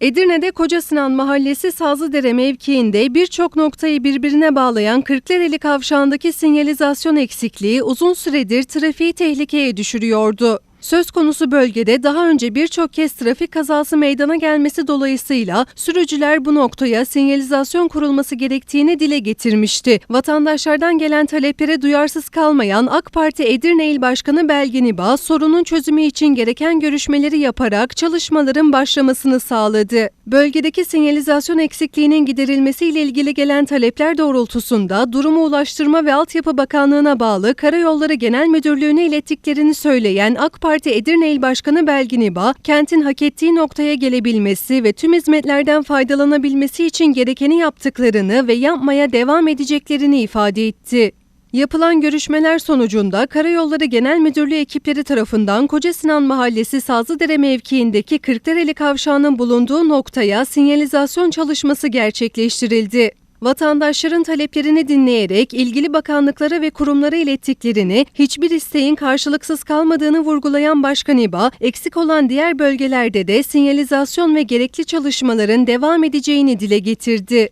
Edirne'de Koca Sinan Mahallesi Sazlıdere mevkiinde birçok noktayı birbirine bağlayan Kırklareli kavşağındaki sinyalizasyon eksikliği uzun süredir trafiği tehlikeye düşürüyordu. Söz konusu bölgede daha önce birçok kez trafik kazası meydana gelmesi dolayısıyla sürücüler bu noktaya sinyalizasyon kurulması gerektiğini dile getirmişti. Vatandaşlardan gelen taleplere duyarsız kalmayan AK Parti Edirne İl Başkanı Belgin İba sorunun çözümü için gereken görüşmeleri yaparak çalışmaların başlamasını sağladı. Bölgedeki sinyalizasyon eksikliğinin giderilmesiyle ilgili gelen talepler doğrultusunda durumu Ulaştırma ve Altyapı Bakanlığı'na bağlı Karayolları Genel Müdürlüğü'ne ilettiklerini söyleyen AK Parti Edirne İl Başkanı Belgin İba, kentin hak ettiği noktaya gelebilmesi ve tüm hizmetlerden faydalanabilmesi için gerekeni yaptıklarını ve yapmaya devam edeceklerini ifade etti. Yapılan görüşmeler sonucunda Karayolları Genel Müdürlüğü ekipleri tarafından Koca Sinan Mahallesi Sazlıdere mevkiindeki Kırklareli Kavşağı'nın bulunduğu noktaya sinyalizasyon çalışması gerçekleştirildi. Vatandaşların taleplerini dinleyerek ilgili bakanlıklara ve kurumlara ilettiklerini, hiçbir isteğin karşılıksız kalmadığını vurgulayan Başkan İba, eksik olan diğer bölgelerde de sinyalizasyon ve gerekli çalışmaların devam edeceğini dile getirdi.